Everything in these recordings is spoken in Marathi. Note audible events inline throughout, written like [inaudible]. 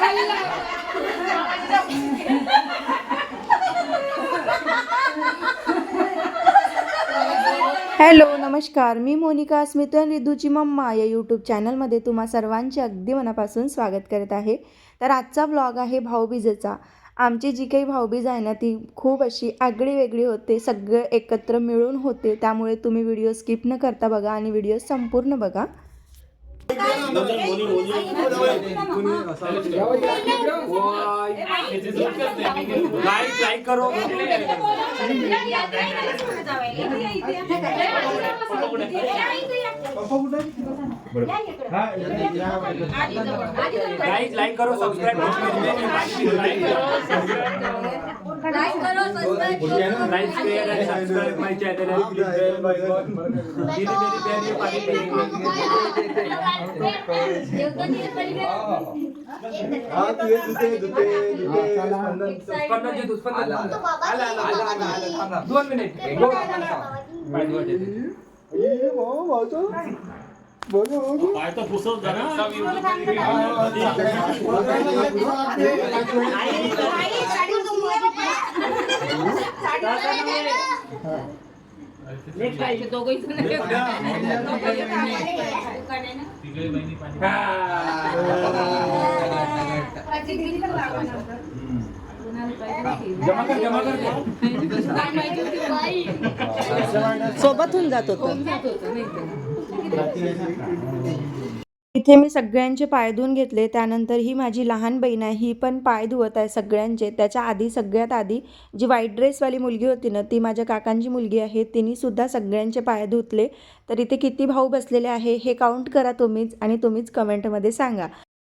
खाल्ला हॅलो नमस्कार. मी मोनिका स्मित आणि मम्मा या यूट्यूब चॅनलमध्ये तुम्हा सर्वांचे अगदी मनापासून स्वागत करत आहे. तर आजचा ब्लॉग आहे भाऊबीजेचा. आमची जी काही भाऊबीज आहे ना ती खूप अशी आगळी वेगळी होते. सगळे एकत्र मिळून होते. त्यामुळे तुम्ही व्हिडिओ स्किप न करता बघा आणि व्हिडिओ संपूर्ण बघा. लाईक लाईक करो लाईक लाईक करो सबस्क्राइब लाईक शेअर आणि सबस्क्राइब माय चॅनल मेरी प्यारी पाणी हा, तुझे दुते- दुते- दुते स्पंदन. उत्पन्नाची उत्पन्न आला, आला, दोन मिनिट. सोबत होऊन जात होतं. इथे मी सगळ्यांचे पाय धुवून घेतले. त्यानंतर ही माझी लहान बहीण आहे. ही पण पाय धुवत आहे सगळ्यांचे. त्याच्या आधी सगळ्यात आधी जी व्हाईट ड्रेसवाली मुलगी होती ना ती माझ्या काकांची मुलगी आहे. तिनेसुद्धा सगळ्यांचे पाय धुतले. तर इथे किती भाऊ बसलेले आहे हे काउंट करा तुम्हीच आणि तुम्हीच कमेंटमध्ये सांगा.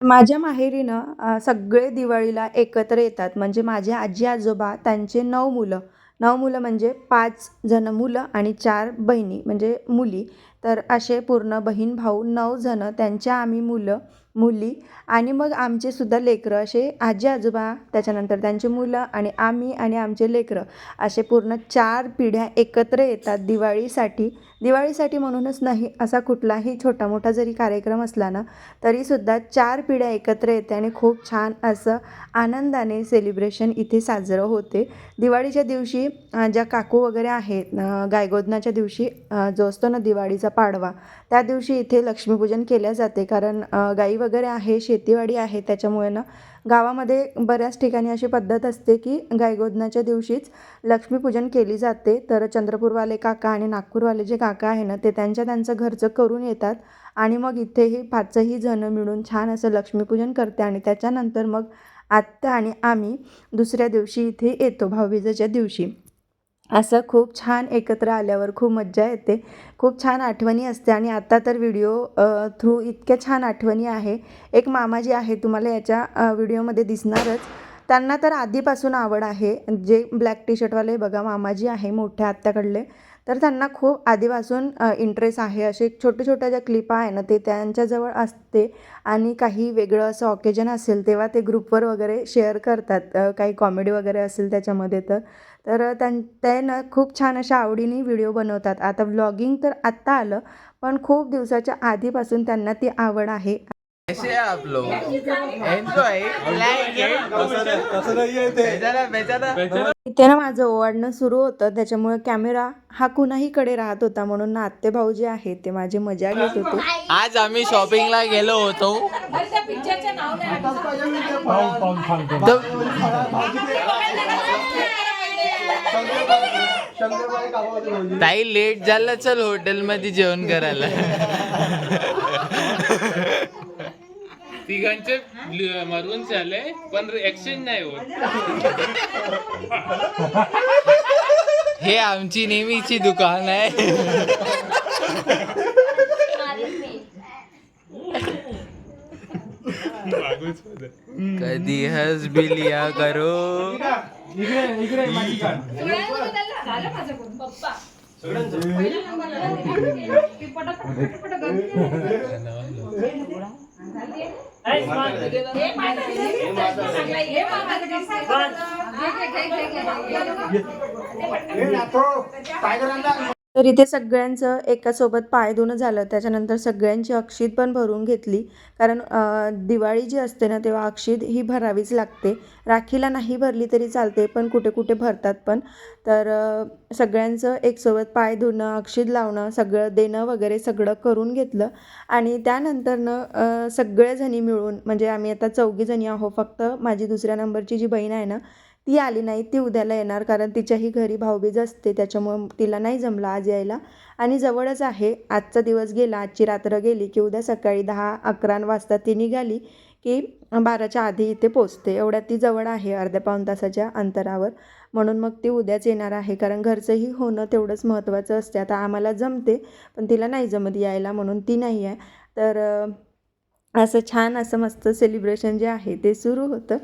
माझ्या माहेरीनं सगळे दिवाळीला एकत्र येतात. म्हणजे माझे आजी आजोबा त्यांचे नऊ मुलं. नऊ मुलं म्हणजे पाच जण मुलं आणि चार बहिणी म्हणजे मुली. तर असे पूर्ण बहीण भाऊ नऊ जणं त्यांच्या आम्ही मुलं मुली आणि मग आमचे सुद्धा लेकरं असे आजी आजोबा त्याच्यानंतर त्यांची मुलं आणि आम्ही आणि आमचे लेकरं असे पूर्ण चार पिढ्या एकत्र येतात दिवाळीसाठी. दिवाळीसाठी म्हणूनच नाही असा कुठलाही छोटा मोठा जरी कार्यक्रम असला ना तरीसुद्धा चार पिढ्या एकत्र येते आणि खूप छान असं आनंदाने सेलिब्रेशन इथे साजरं होते. दिवाळीच्या दिवशी ज्या काकू वगैरे आहेत गायगोदनाच्या दिवशी जो असतो ना दिवाळीचा पाडवा त्या दिवशी इथे लक्ष्मीपूजन केल्या जाते. कारण गाई वगैरे आहे शेतीवाडी आहे त्याच्यामुळे ना गावामध्ये बऱ्याच ठिकाणी अशी पद्धत असते की गायगोदनाच्या दिवशीच लक्ष्मीपूजन केली जाते. तर चंद्रपूरवाले काका आणि नागपूरवाले जे काका आहे ना ते त्यांच्या त्यांचं घरचं करून येतात आणि मग इथेही पाचही जणं मिळून छान असं लक्ष्मीपूजन करते आणि त्याच्यानंतर मग आत्ता आणि आम्ही दुसऱ्या दिवशी इथे येतो भाऊबीजेच्या दिवशी. असं खूप छान एकत्र आल्यावर खूप मज्जा येते. खूप छान आठवणी असते आणि आत्ता तर व्हिडिओ थ्रू इतक्या छान आठवणी आहे. एक मामाजी आहे तुम्हाला याच्या व्हिडिओमध्ये दिसणारच. त्यांना तर आधीपासून आवड आहे. जे ब्लॅक टी शर्टवाले बघा मामाजी आहे मोठ्या आत्याकडले तर त्यांना खूप आधीपासून इंटरेस्ट आहे. असे छोट्या छोट्या ज्या क्लिपा आहे ना ते त्यांच्याजवळ असते. आणि काही वेगळं असं ऑकेजन असेल तेव्हा ते ग्रुपवर वगैरे शेअर करतात. काही कॉमेडी वगैरे असेल त्याच्यामध्ये तर. तर त्यां ते ना खूप छान अशा आवडीने व्हिडिओ बनवतात. आता व्लॉगिंग तर आत्ता आलं पण खूप दिवसाच्या आधीपासून त्यांना ती आवड आहे. कैसे हैं आप लोग? बेचारा इथे ना माझं ओवाडणं सुरू होतं. त्याच्यामुळे कॅमेरा हा कुणाहीकडे राहत होता म्हणून ना आत्ते भाऊ जे आहेत. ते माझी मजा घेत होते. आज आम्ही शॉपिंगला गेलो होतो पिक्चरचं नाव नाही शंकरबाई गावामध्ये भाऊजी. ताई लेट झालं चल हॉटेल मध्ये जेवण करायला. तिघांचे मरून झाले पण एक्सचेंज नाही होत. हे आमची नेहमीची दुकान आहे. कधी हस भी लिया करो झालं माझं पण. पप्पा पहिला नंबरला. पटापट पटापट हे माझं हे मामाचं कसं घे, घे, घे, घे, घे. हे नातो टायगरांना तर इथे सगळ्यांचं एकासोबत पाय धुणं झालं. त्याच्यानंतर सगळ्यांची अक्षित पण भरून घेतली. कारण दिवाळी जी असते ना तेव्हा अक्षित ही भरावीच लागते. राखीला नाही भरली तरी चालते पण कुठे कुठे भरतात पण. तर सगळ्यांचं एकसोबत पाय धुणं अक्षित लावणं सगळं देणं वगैरे सगळं करून घेतलं. आणि त्यानंतरनं सगळेजणी मिळून म्हणजे आम्ही आता चौघीजणी आहो फक्त माझी दुसऱ्या नंबरची जी बहीण आहे ना ती आली नाही ती उद्याला येणार कारण तिच्याही घरी भाऊबीज असते त्याच्यामुळं तिला नाही जमलं आज यायला. आणि जवळच आहे आजचा दिवस गेला आजची रात्र गेली की उद्या सकाळी दहा अकरा वाजता ती निघाली की बाराच्या आधी इथे पोचते. एवढ्या ती जवळ आहे अर्ध्या पाऊण तासाच्या अंतरावर. म्हणून मग ती उद्याच येणार आहे कारण घरचंही होणं तेवढंच महत्त्वाचं असते. आता आम्हाला जमते पण तिला नाही जमत यायला म्हणून ती नाही आहे. तर असं छान असं मस्त सेलिब्रेशन जे आहे ते सुरू होतं.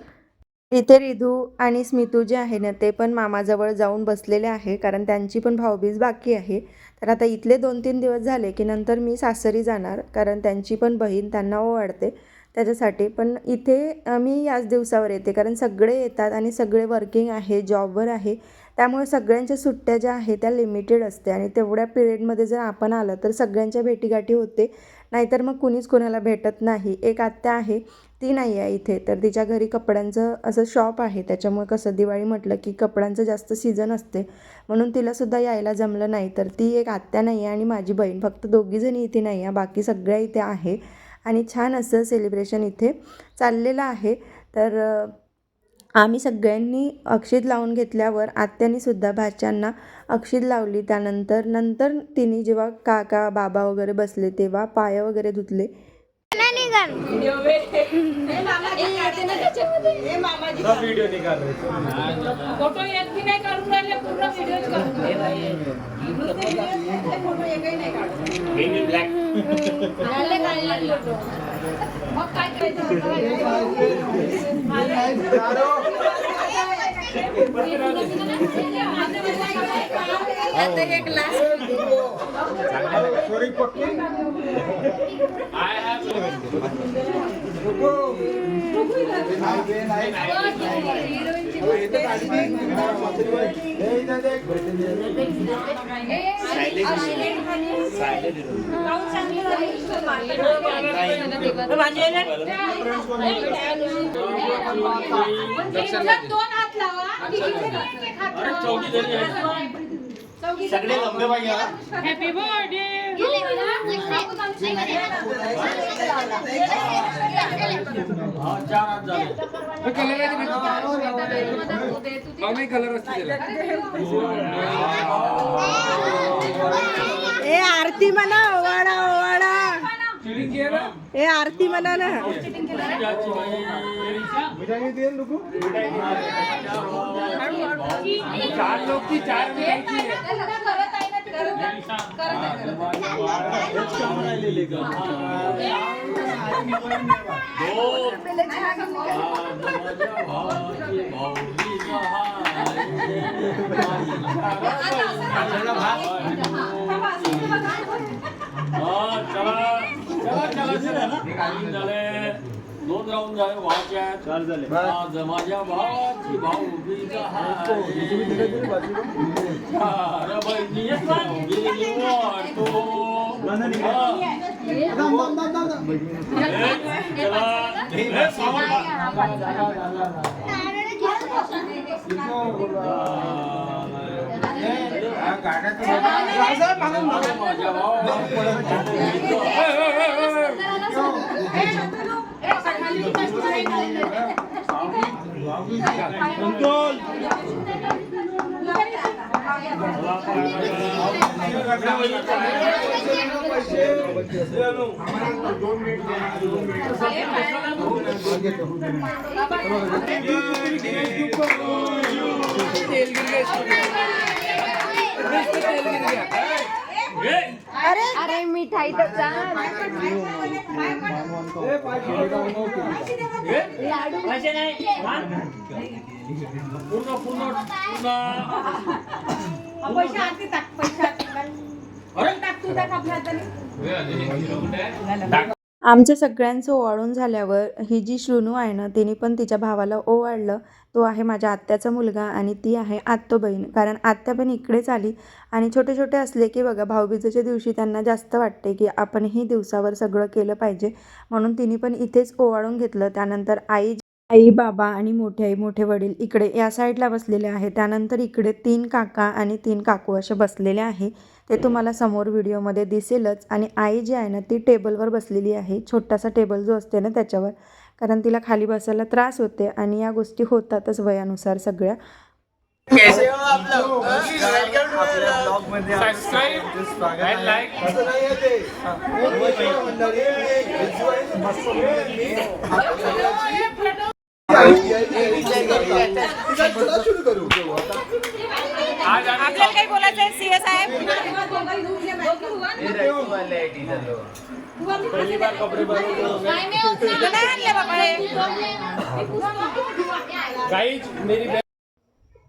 इथे रिधू आणि स्मितू जे आहे ना ते पण मामाजवळ जाऊन बसलेले आहे कारण त्यांची पण भाऊबीज बाकी आहे. तर आता इथले दोन तीन दिवस झाले की नंतर मी सासरी जाणार कारण त्यांची पण बहीण त्यांना ओवाडते त्याच्यासाठी पण इथे मी याच दिवसावर येते कारण सगळे येतात आणि सगळे वर्किंग आहे जॉबवर आहे. त्यामुळे सगळ्यांच्या सुट्ट्या ज्या आहेत त्या लिमिटेड असते आणि तेवढ्या पिरियडमध्ये जर आपण आलं तर सगळ्यांच्या भेटीगाठी होते. नाहीतर मग कुणीच कोणाला भेटत नाही. एक आत्या आहे ती नाही आहे इथे. तर तिच्या घरी कपड्यांचं असं शॉप आहे. त्याच्यामुळे कसं दिवाळी म्हटलं की कपड्यांचं जास्त सीझन असते. म्हणून तिलासुद्धा यायला जमलं नाही. तर ती एक आत्या नाही आहे आणि माझी बहीण. फक्त दोघीजणी इथे नाही आहे. बाकी सगळ्या इथे आहे. आणि छान असं सेलिब्रेशन इथे चाललेलं आहे. तर आम्ही सगळ्यांनी अक्षित लावून घेतल्यावर आत्यानीसुद्धा भाच्यांना अक्षित लावली. त्यानंतर नंतर तिने जेव्हा काका बाबा वगैरे बसले तेव्हा पाय वगैरे धुतले. Yeah. [laughs] दोन हात लावा सगळे लंबे हा. हॅपी बर्थडे ए आरती म्हणा ओवाडा ओवाडा ए आरती म्हणा ना मिठाई दे ना चार करत आहे ना ती करत चला चला. करत आहे. दोन राऊंड झाले व्हायच्या आज माझ्या भावाची भाऊ बीज चार बहिणी गेली वाटतो हा. दाम, తెలుగు తెలుగు नाही मिठाई तर चाल पूर्ण पूर्ण पैसे टाक पैसे टाक. सगळ्यांचं ओवाळून झाल्यावर ही जी श्रुनू आहे ना तिने पण तिच्या भावाला ओवाळलं तो आहे माझ्या आत्याचा मुलगा आणि ती आहे आत्तो बहीण. कारण आत्या पण इकडेच आली आणि छोटे छोटे असले की बघा भाऊबीजेच्या दिवशी त्यांना जास्त वाटते की आपणही दिवसावर सगळं केलं पाहिजे म्हणून तिने पण इथेच ओवाळून घेतलं. त्यानंतर आई आई बाबा आणि मोठे आई मोठे वडील इकडे या साईडला बसलेले आहे. त्यानंतर इकडे तीन काका आणि तीन काकू असे बसलेले आहे. ते तुम्हाला समोर व्हिडिओमध्ये दिसेलच. आणि आई जी आहे ना ती टेबलवर बसलेली आहे. छोटासा टेबल जो असते ना त्याच्यावर. कारण तिला खाली बसायला त्रास होते आणि या गोष्टी होतातच वयानुसार सगळ्या. आपल्याला काही बोलायचं आहे सीए साहेब.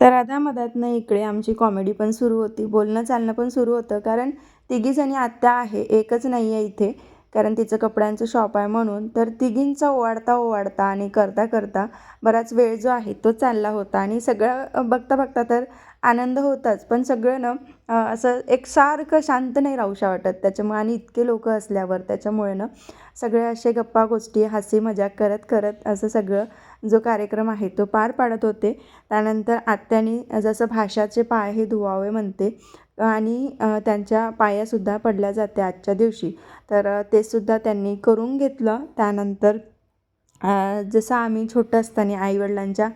तर आधा मधातनं इकडे आमची कॉमेडी पण सुरू होती. बोलणं चालणं पण सुरू होतं. कारण तिघीजणी आत्या आहे. एकच नाही आहे इथे. कारण तिचं कपड्यांचं शॉप आहे म्हणून. तर तिघींचा ओवाळता ओवाळता आणि करता करता बराच वेळ जो आहे तो चालला होता. आणि सगळं बघता बघता तर आनंद होताच. पण सगळं ना असं असं एकसारखं शांत नाही राहूशा वाटत. त्याच्यामुळे आणि इतके लोक असल्यावर त्याच्यामुळे ना सगळे असे गप्पा गोष्टी हसी मजाक करत करत असं सगळं जो कार्यक्रम आहे तो पार पाडत होते. त्यानंतर आत्यानी जसं भाषाचे पाय हे धुवावे म्हणते आणि त्यांच्या पायासुद्धा पडल्या जाते आजच्या दिवशी. तर तेसुद्धा ते सुद्धा त्यांनी करून घेतलं. त्यानंतर जसं आम्ही छोटं असताना आईवडिलांच्या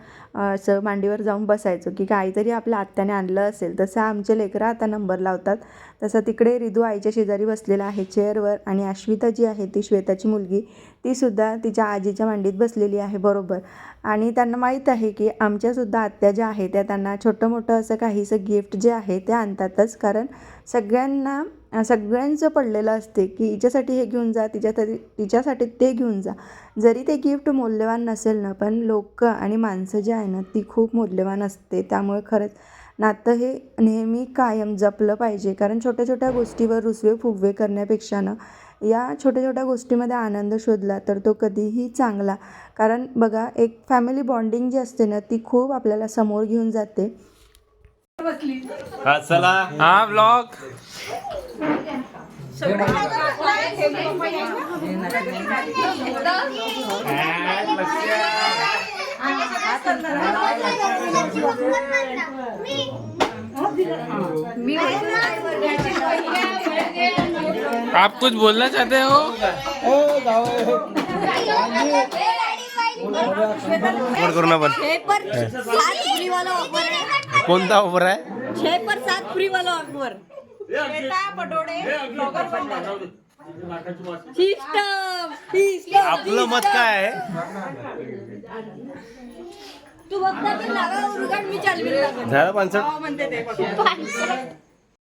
असं मांडीवर जाऊन बसायचो की काहीतरी आपल्या आत्याने आणलं असेल तसं आमचे लेकरं आता नंबर लावतात. तसं तिकडे रिदू आईच्या शेजारी बसलेला आहे चेअरवर. आणि अश्विता जी आहे ती श्वेताची मुलगी तीसुद्धा तिच्या आजीच्या मांडीत बसलेली आहे बरोबर. आणि त्यांना माहीत आहे की आमच्यासुद्धा आत्या ज्या आहेत त्या त्यांना छोटं मोठं असं काहीसं गिफ्ट जे आहे ते आणतातच. कारण सगळ्यांना सगळ्यांचं पडलेलं असते की हिच्यासाठी हे घेऊन जा तिच्यासाठी तिच्यासाठी ते घेऊन जा. जरी ते गिफ्ट मौल्यवान नसेल ना पण लोक आणि माणसं जे आहे ना ती खूप मौल्यवान असते. त्यामुळे खरंच नातं हे नेहमी कायम जपलं पाहिजे कारण छोट्या छोट्या गोष्टीवर रुसवे फुगवे करण्यापेक्षा ना या छोट्या छोट्या गोष्टीमध्ये आनंद शोधला तर तो कधीही चांगला कारण बघा एक फॅमिली बॉन्डिंग जी असते ना ती खूप आपल्याला समोर घेऊन जाते हा ब्लॉग आप कुछ बोलना चाहते हो? ऑफर करू ना पण छह पर सात फ्री वाला ऑफर है कोणता ऑफर आहे? छह पर सात फ्री वाला ऑफर आपलं मत काय आहे? तू बघता पण लागा उरगाड मी चालवी झालं पानसट? म्हणते ते.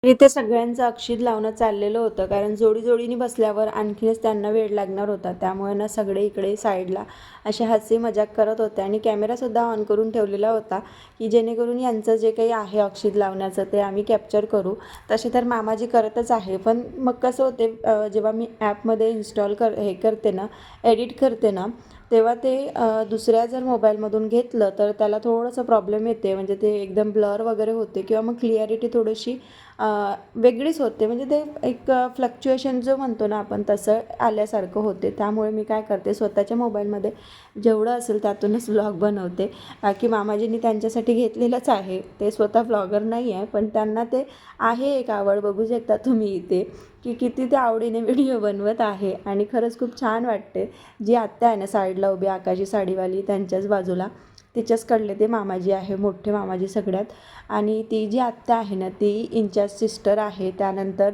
इथे सगळ्यांचं अक्षित लावणं चाललेलं होतं कारण जोडी जोडीने बसल्यावर आणखीनच त्यांना वेळ लागणार होता. त्यामुळे ना सगळे इकडे साईडला असे हसी मजाक करत होते आणि कॅमेरासुद्धा ऑन करून ठेवलेला होता की जेणेकरून यांचं जे काही आहे अक्षित लावण्याचं ते आम्ही कॅप्चर करू. तसे तर मामाजी करतच आहे पण मग कसं होते जेव्हा मी ॲपमध्ये इन्स्टॉल कर हे करते ना एडिट करते ना तेव्हा ते दुसऱ्या जर मोबाईलमधून घेतलं तर त्याला थोडंसं प्रॉब्लेम येते. म्हणजे ते एकदम ब्लर वगैरे होते किंवा मग क्लिअरिटी थोडीशी वेगळीच होते. म्हणजे ते एक फ्लक्च्युएशन जो म्हणतो ना आपण तसं आल्यासारखं होते. त्यामुळे मी काय करते स्वतःच्या मोबाईलमध्ये जेवढं असेल त्यातूनच व्लॉग बनवते. बाकी मामाजींनी त्यांच्यासाठी घेतलेलंच आहे. ते स्वतः व्लॉगर नाही आहे पण त्यांना ते आहे एक आवड. बघू शकता तुम्ही इथे. की किती ते आवडीने व्हिडिओ बनवत आहे. आणि खरंच खूप छान वाटते. जी आत्या आहे ना साईडला उभी आकाशी साडीवाली त्यांच्याच बाजूला. तिच्याचकडले ते मामाजी आहे मोठे मामाजी सगळ्यात. आणि ती जी आत्या आहे ना ती इंचास सिस्टर आहे. त्यानंतर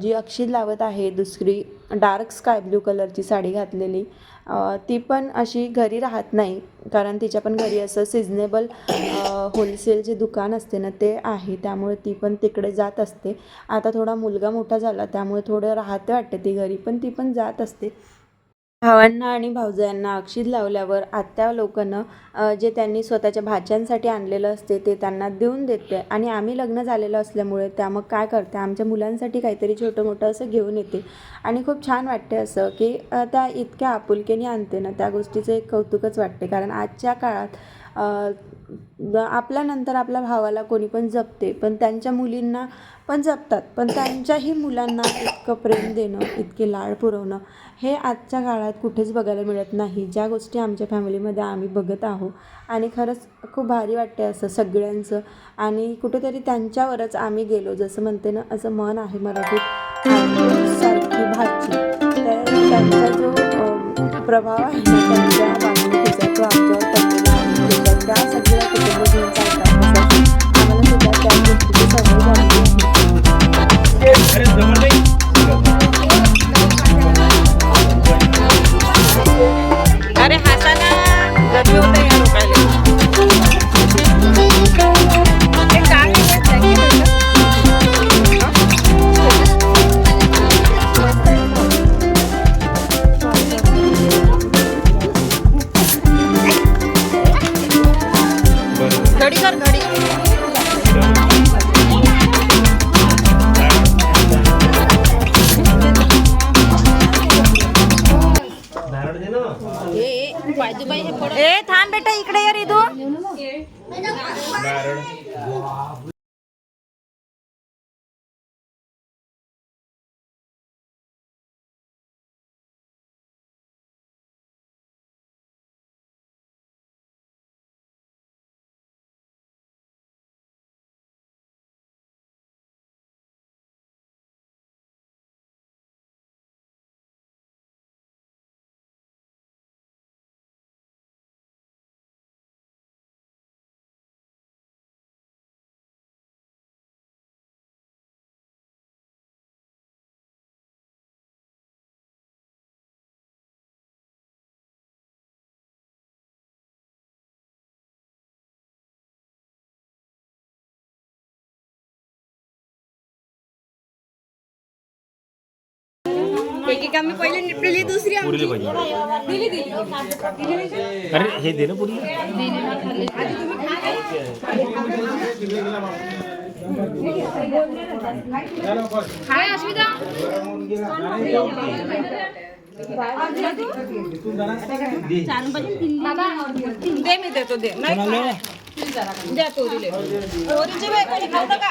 जी अक्षित लावत आहे दुसरी डार्क स्काय ब्ल्यू कलरची साडी घातलेली ती पण अशी घरी राहत नाही. कारण तिच्या पण घरी असं सिजनेबल होलसेल जे दुकान असते ना ते आहे. त्यामुळे ती पण तिकडे जात असते. आता थोडा मुलगा मोठा झाला त्यामुळे थोडं राहते वाटते ती घरी पण ती पण जात असते. भावांना आणि भावजायांना अक्षित लावल्यावर आत्या लोकांना जे त्यांनी स्वतःच्या भाच्यांसाठी आणलेलं असते ते त्यांना देऊन देते. आणि आम्ही लग्न झालेलं असल्यामुळे त्या मग काय करते? आमच्या मुलांसाठी काहीतरी छोटं मोठं असं घेऊन येते. आणि खूप छान वाटते असं की त्या इतक्या आपुलकीने आणते ना त्या गोष्टीचं एक कौतुकच वाटते. कारण आजच्या काळात आपल्यानंतर आपल्या भावाला कोणी पण जपते पण त्यांच्या मुलींना पण जपतात. पण त्यांच्याही मुलांना इतकं प्रेम देणं इतके लाड पुरवणं हे आजच्या काळात कुठेच बघायला मिळत नाही. ज्या गोष्टी आमच्या फॅमिलीमध्ये आम्ही बघत आहोत आणि खरंच खूप भारी वाटते असं सगळ्यांचं. आणि कुठेतरी त्यांच्यावरच आम्ही गेलो जसं म्हणते ना असं मन आहे मराठीत सारखी भाची. तर त्यांचा जो प्रभाव आहे त्यांच्या वागणुकीचा तो आमच्यावर गोष्टीची सवय झाली आहे एकेका मी पहिले निपटली दुसरी आमची. दिली दिली. अरे हे दे ना पुरी. हाय अश्विता दे मी देतो दे. नाही द्या बाई कोणी खाऊ नका.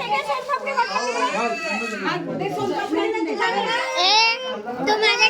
तिचा घे ना तुला काय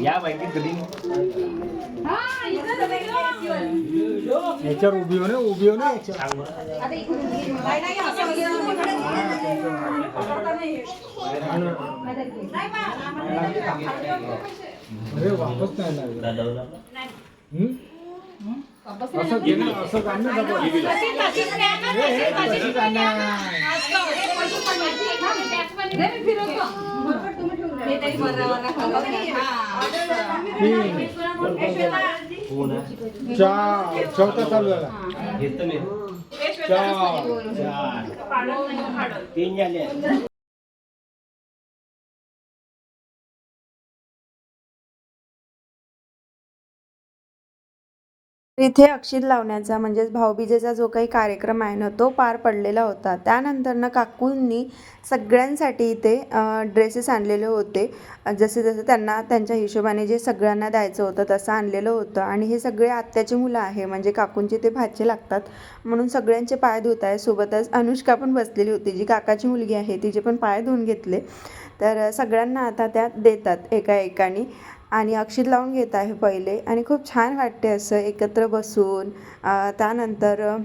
या बँकेत कधी याच्यावर उभी हो ना उभी हो ना याच्यावर अरे वापस नाही लागला हम्म? असं घे ना असं काढ ना डबल. हे, हे, तशीच आणा. चार चौथा चालू झाला घेतो मी चार तीन झाले इथे अक्षित लावण्याचा म्हणजेच भाऊबीजेचा जो काही कार्यक्रम आहे ना तो पार पडलेला होता. त्यानंतरनं काकूंनी सगळ्यांसाठी इथे ड्रेसेस आणलेले होते. जसे जसे त्यांना त्यांच्या हिशोबाने जे सगळ्यांना द्यायचं होतं तसं आणलेलं होतं. आणि हे सगळे आत्याची मुलं आहे म्हणजे काकूंचे ते भाचे लागतात. म्हणून सगळ्यांचे पाय धुत आहे सोबतच अनुष्का पण बसलेली होती जी काकाची मुलगी आहे तिचे पण पाय धुवून घेतले. तर सगळ्यांना आता त्या देतात एका एकाने आणि अक्षित लावून घेत आहे पहिले. आणि खूप छान वाटते असं एकत्र बसून. त्यानंतर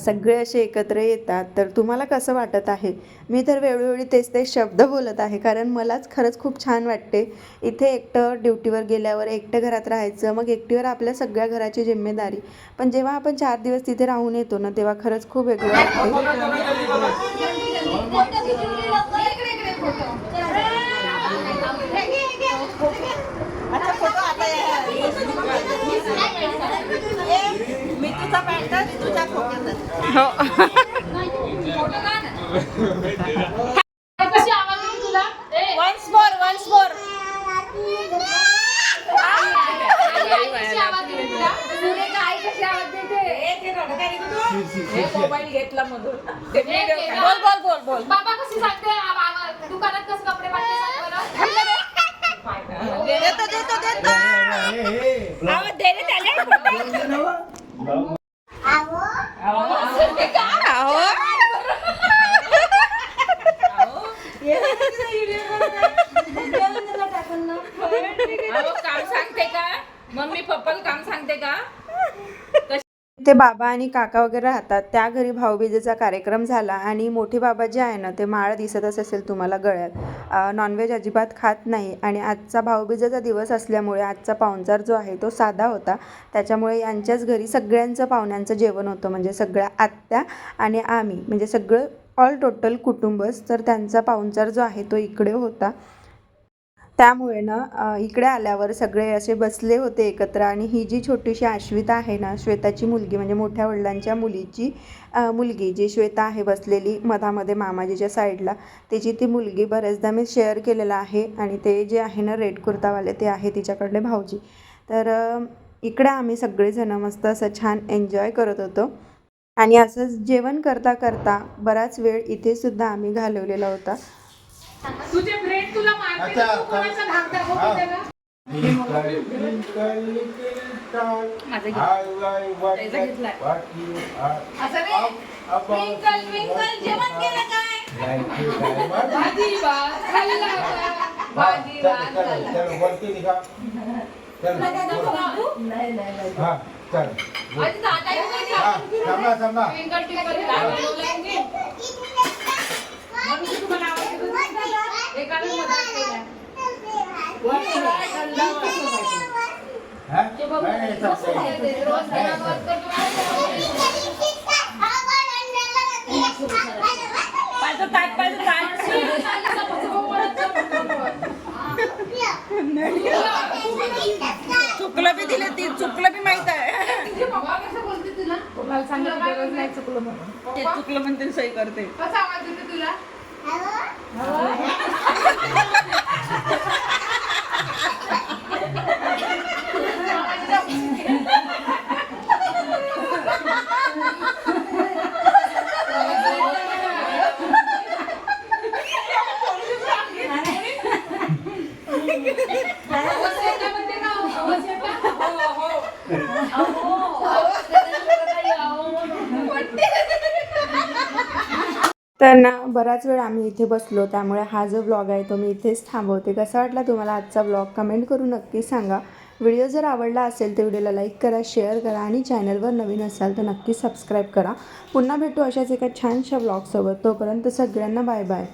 सगळे असे एकत्र येतात. तर तुम्हाला कसं वाटत आहे? मी तर वेळोवेळी तेच ते शब्द बोलत आहे कारण मलाच खरंच खूप छान वाटते. इथे एकटं ड्युटीवर गेल्यावर एकटं घरात राहायचं मग एकटीवर आपल्या सगळ्या घराची जिम्मेदारी. पण जेव्हा आपण चार दिवस तिथे राहून येतो ना तेव्हा खरंच खूप वेगळं वाटते. Pant खोक्यात once more once more mobile घेतला मधून बोल बोल बोल बोल. बाबा कशी सांगते आ- आ- दुकानात कसं कपडे वाटते सांग बरं. देतो. देतो देतो आवाज दे रे त्याला. काम सांगते का? मम्मी पप्पाला काम सांगते का? ते बाबा आणि काका वगैरे राहतात. त्या घरी भाऊबीजेचा कार्यक्रम झाला आणि मोठे बाबा जे आहे ना ते माळ दिसतच असेल तुम्हाला गळ्यात. नॉनव्हेज अजिबात खात नाही आणि आजचा भाऊबीजेचा दिवस असल्यामुळे आजचा पाहुणचार जो आहे तो साधा होता. त्याच्यामुळे यांच्याच घरी सगळ्यांचं पाहुण्यांचं जेवण होतं. म्हणजे सगळ्या आत्या आणि आम्ही म्हणजे सगळं ऑल टोटल कुटुंबच. तर त्यांचा पाहुणचार जो आहे तो इकडे होता. त्यामुळे ना इकडे आल्यावर सगळे असे बसले होते एकत्र आणि ही जी छोटीशी आश्विता आहे ना श्वेताची मुलगी म्हणजे मोठ्या वडिलांच्या मुलीची मुलगी जी श्वेता आहे बसलेली मधामध्ये मामाजीच्या साईडला त्याची ती मुलगी बऱ्याचदा मी शेअर केलेलं आहे आणि ते जे आहे ना रेड कुर्तावाले ते आहे तिच्याकडले भाऊजी. तर इकडे आम्ही सगळेजणं मस्त असं छान एन्जॉय करत होतो. आणि असंच जेवण करता करता बराच वेळ इथेसुद्धा आम्ही घालवलेला होता. तुझे फ्रेंड तुला मारते अच्छा, तू कोणाचा धाक दाखवतो त्याला? असं रे ट्विंकल ट्विंकल जेवण केलं काय भाजी भात खाल्ला का? भाजी भात खाल्ला आधी दादाला नाही का? ट्विंकल ट्विंकल काय बोलवलं तुम्ही? मम्मी तुम्हाला आवडते चुकलं बी दिले ती चुकलं बी माहीत आहे. तुझे पप्पा कसं बोलते तुला तुम्हाला सांगितलं गरज नाही चुकलं म्हणून. ते चुकलं म्हणते सही करते. कसा आवाज देते तुला आवाज येता म्हणते का? आवाज येता? हो, हो. आवाज देता म्हणते का? तर ना बराच वेळ आम्ही इथे बसलो त्यामुळे हा जो ब्लॉग आहे तो मी इथेच थांबवते. कसा वाटला तुम्हाला आजचा ब्लॉग कमेंट करून नक्की सांगा. व्हिडिओ जर आवडला असेल तर व्हिडिओला लाईक करा शेअर करा आणि चॅनलवर नवीन असाल तर नक्की सबस्क्राईब करा. पुन्हा भेटू अशाच एका छानशा ब्लॉगसोबत तोपर्यंत सगळ्यांना बाय बाय